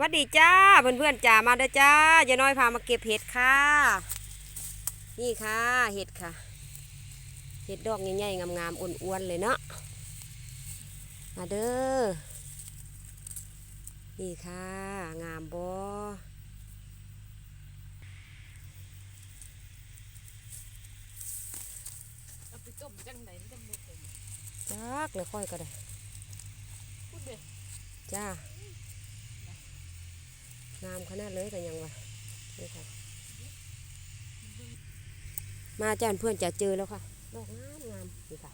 วัดดีจ้าเพื่อนๆจ้ามาเด้อจ้ายายน้อยพามาเก็บเห็ดค่ะ นี่ค่ะเห็ดค่ะ เห็ดดอกใหญ่ๆงามๆอ้วนๆเลยเนาะมาเด้อนี่ค่ะ งามบอเอาไปต้มจังไหนมันบ่เป็นจักเลยค่อยก็ได้พูดเด้จ้า งามขนาดเลยกันยังวะนี่ค่ะ มาจ้าเพื่อนจะเจอแล้วค่ะดอกงามงามนี่ค่ะ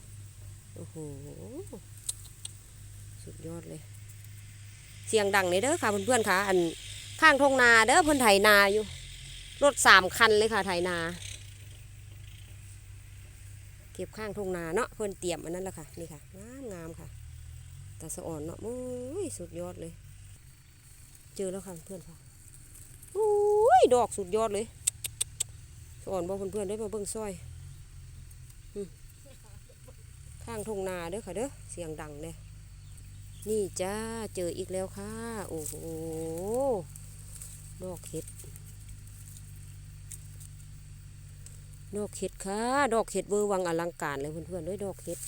โอ้โห สุดยอดเลย เสียงดังเลยเด้อค่ะเพื่อนๆค่ะ อันข้างทงนาเด้อเพื่อนไถนาอยู่ รถสามคันเลยค่ะไถนา เก็บข้างทงนาเนาะเพื่อนเตรียมอันนั้นแหละค่ะ นี่ค่ะ งามงามค่ะ แตาสะอ่อนเนาะโอ้ยสุดยอดเลย เจอแล้วค่ะเพื่อนค่ะโอ้ยดอกสุดยอดเลยสอ่อนบอกเพื่อนๆได้มาเบิ่งซอยอืมข้างทงนาเด้อค่ะเด้อเสียงดังเด้อนี่จ้าเจออีกแล้วค่ะ โอ้โหดอกเห็ดดอกเห็ดค่ะ ดอกเห็ดเวอร์วังอลังการเลยเพื่อนๆด้วยดอกเห็ด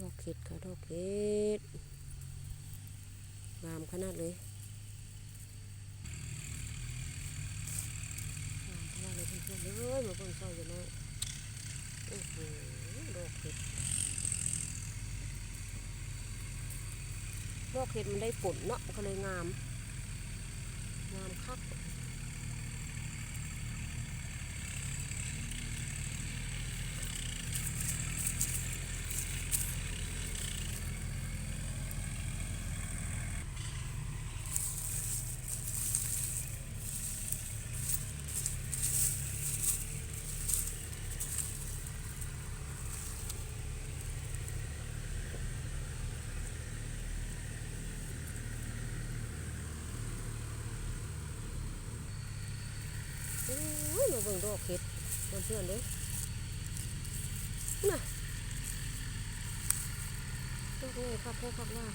ดอกเห็ดค่ะดอกเห็ดงามขนาดเลยงามขนาดเลยเพื่อนๆเลยมาเบิ่งซอยกันหน่อยโอ้โหดอกเห็ดดอกเห็ดมันได้ฝนเนาะก็เลยงาม งามคักโอ้ยมาเบิ่งดอกเห็ดเพื่อนๆเลยน่ะดอกนี้ครับพ่อครับว่า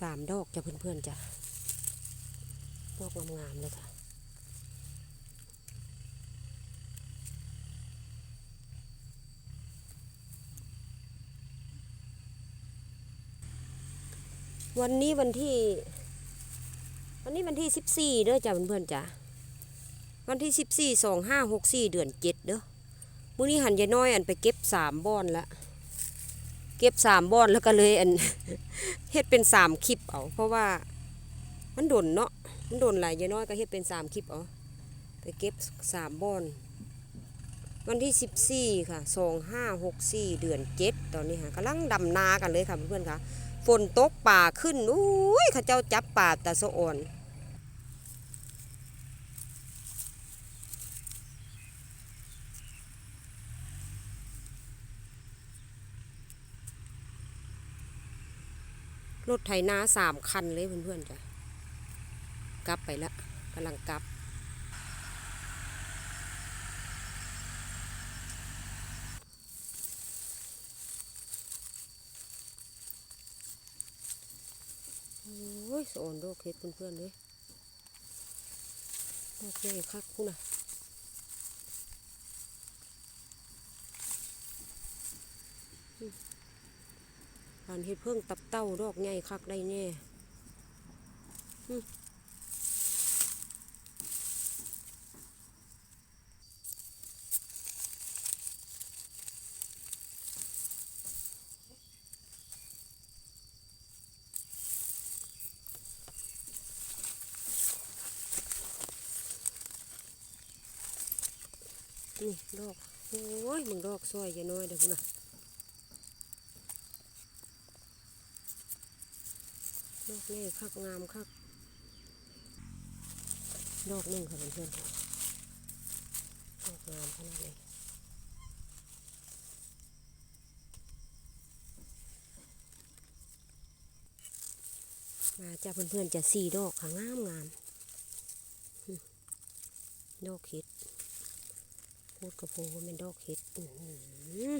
สามดอกจ้ะเพื่อนๆจ้ะดอกงามๆเลยค่ะวันนี้วันที่ วันนี้วันที่สิบสี่เด้อจ้ะเพื่อนๆจ้ะวันที่สิบสี่สองห้าหกสี่เดือนเจ็ดเด้อมื้อนี้หันยายน้อยอันไปเก็บสามบอนละ เก็บสามบอนแล้วก็เลยอันเฮ็ดเป็นสามคลิปเอา เพราะว่ามันโดนเนาะมันโดนหลายยายน้อยก็เฮ็ดเป็นสามคลิปเอาไปเก็บสามบอนวันที่สิบสี่ค่ะสองห้าหกสี่เดือนเจ็ดตอนนี้ค่ะกำลังดำนากันเลยค่ะเพื่อนๆค่ะ ฝนตกป่าขึ้นอุ้ยข้าเจ้าจับป่าตาสะอ่อน รถไถนาสามคันเลยเพื่อนๆจ้ะกลับไปละกำลังกลับ โอ้ยสอนดอกเห็ดเพื่อนๆเลยดอกใหญ่คักคุณนะอืม ผ่านเห็ดเพิ่งตับเต้าดอกใหญ่คักได้แน่นี่ดอก โอ้ยมึงดอกซอยอย่าน้อยเดี๋ยวนะ ดอกนี่คักงามคักดอกหนึ่งค่ะเพื่อนๆดอกงามขนาดนี้มาจ้าเพื่อนๆจะสี่ดอกค่ะงามงามดอกเห็ดพูดกระโพว่าเป็นดอกเห็ดอื้อหือ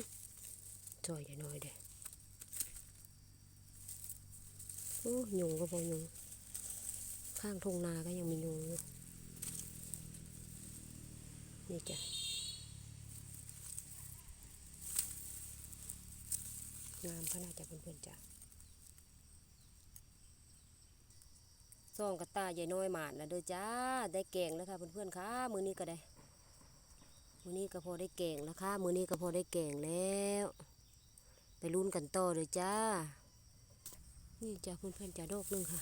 จอยจะน้อยเด้อ โอ้ยุงก็พอยุง ข้างทงนาก็ยังมียุงอยู่นี่จ้ะงามขนาดจ้ะเพื่อนๆจ้ะซองกระตายายน้อยหมาดแล้วเด้อจ้า ได้แกงแล้วค่ะเพื่อนๆค่ะมือนี้ก็ได้ มือนี้ก็พอได้แกงแล้วค่ะมือนี้ก็พอได้แกงแล้ว ไปลุ้นกันต่อเลยจ้า นี่จ้ะเพื่อนๆจะดอกหนึงค่ะ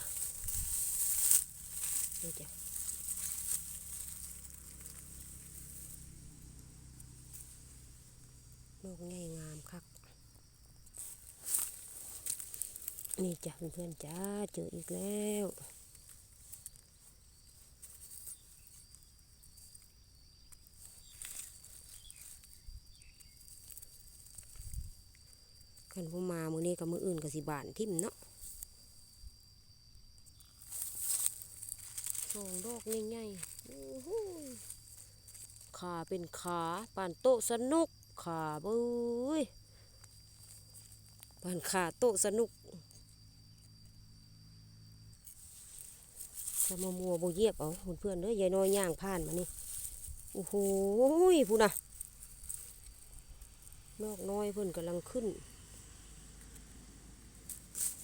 นี่จ้ะดอกง่ายงามคักนี่จ้ะเพื่อนๆจ้าเจออีกแล้วกันผู้มามือนี้กับมืออื่นกับสิบานทิมเนาะ องดอกง่ายๆโอ้โหขาเป็นขาปานโตสนุกขาเบ้ยปานขาโตสนุกจะมามัวโบเยียบเอาเพื่อนเด้อยายน้อยย่างผ่านมานี่โอ้โหพูน่ะนอกน้อยเพิ่อนกำลังขึ้น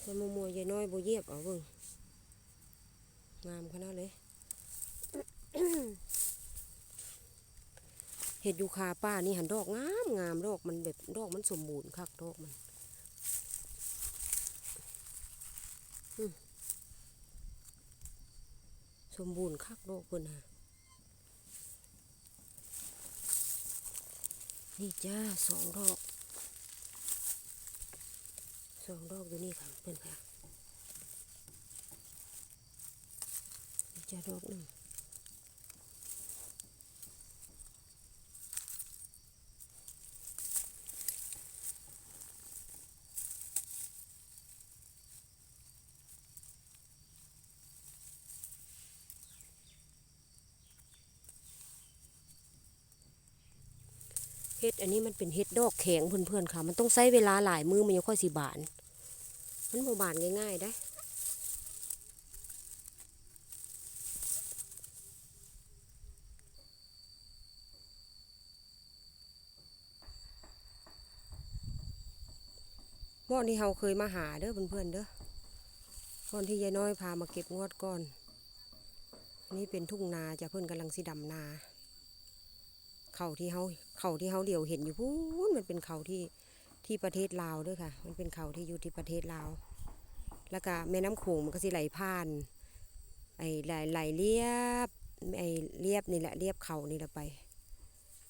จะมามัวยายน้อยโบเยียบเอาเบิ่งงามขนาดเลย เห็ดยูคาป้านี่หันดอกงามงามดอกมันแบบดอกมันสมบูรณ์คักดอกมันสมบูรณ์คักดอกเพิ่นฮะนี่จ้าสองดอกสองดอกอยู่นี่ค่ะเพื่อนค่ะจะดอกหนึ่ง ฮ็ดอันนี้มันเป็นเฮ็ดดอกแข็งเพื่อนๆค่ะ มันต้องใช้เวลาหลายมือมันยังค่อยสิบาน มันบ่บานง่ายๆได้หม้อนี้เฮาเคยมาหาเด้อเพื่อนๆเด้อก่อนที่ยายน้อยพามาเก็บงวดก่อนนนี้เป็นทุ่งนาจ้ะเพื่อนกำลังสิดำนา เขาที่เฮาเขาที่เฮาเดียวเห็นอยู่พูนมันเป็นเขาที่ที่ประเทศลาวด้วยค่ะ มันเป็นเขาที่อยู่ที่ประเทศลาว แล้วก็แม่น้ำโขงมันก็สิไหลผ่าน ไอ้ไหลไหลเรียบไอ้เรียบนี่แหละเรียบเขานี่แหละไป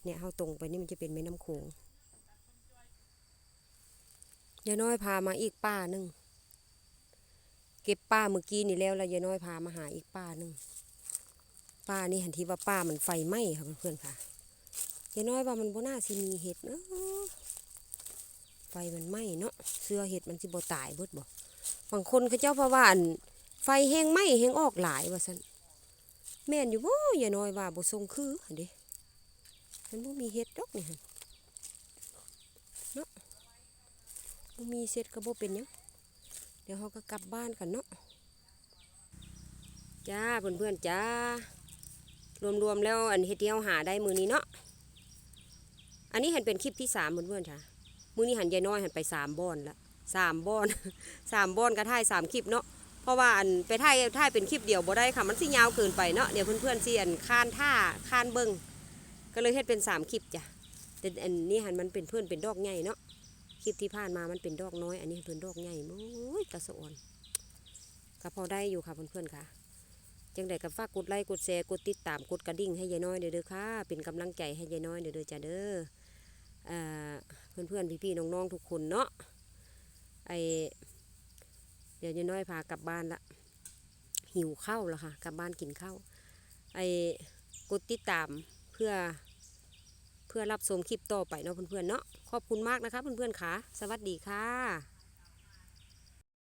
เนี่ยเฮาตรงไปนี่มันจะเป็นแม่น้ำโขงยายน้อยพามาอีกป้าหนึ่งเก็บป้าเมื่อกี้นี่แล้วแล้วยายน้อยพามาหาอีกป้าหนึ่งป้านี่เห็นทีว่าป้ามันไฟไหม้ค่ะเพื่อนๆค่ะ ยาน้อยว่ามันบ่น่าสิมีเห็ดเนาะไฟมันไหม้เนาะเสื้อเห็ดมันสิบ่ตายเบิดบ่บางคนเขาเจ้าพราะว่าอันไฟแห้งไหม้แห้งออกหลายว่าซั่นแม่นอยู่บ่ยายน้อยว่าบ่ทรงคือหั่นเด้มันบ่มีเห็ดดอกนี่หั่นบ่มีเสร็จก็บ่เป็นหยังเดี๋ยวเขาก็กลับบ้านกันเนาะจ้าเพื่อนๆจ้ารวมๆแล้วอันเฮ็ดที่เฮาหาได้มือนี้เนาะ อันนี้เห็นเป็นคลิปที่สามเพื่อนๆจ้ะมือนี้หันยายน้อยหันไปสามบอนละสามบอนสามบอนก็ถ่ายสามคลิปเนาะเพราะว่าอันไปถ่ายถ่ายเป็นคลิปเดียวบ่ได้ค่ะมันสิยาวเกินไปเนาะเดี๋ยวเพื่อนๆสิอันคานท่าคานเบิ่งก็เลยเฮ็ดเป็นสามคลิปจ้ะแต่อันนี้หันมันเป็นเพื่อนเป็นดอกใหญ่เนาะคลิปที่ผ่านมามันเป็นดอกน้อย อันนี้เป็นดอกใหญ่โอ้ยกระสะอ่อนก็พอได้อยู่ค่ะเพื่อนๆค่ะจังใดก็ฝากกดไลค์กดแชร์กดติดตามกดกระดิ่งให้ยายน้อยเด้อค่ะ เป็นกำลังใจให้ยายน้อยเด้อเด้อจ้าเด้อ เพื่อนๆพี่ๆน้องๆทุกคนเนาะไอเดี๋ยวยายน้อยพากลับบ้านละหิวข้าวแล้วค่ะกลับบ้านกินข้าวไอกดติดตามเพื่อเพื่อรับชมคลิปต่อไปเนาะเพื่อนๆเนาะขอบคุณมากนะคะเพื่อนๆค่ะ สวัสดีค่ะ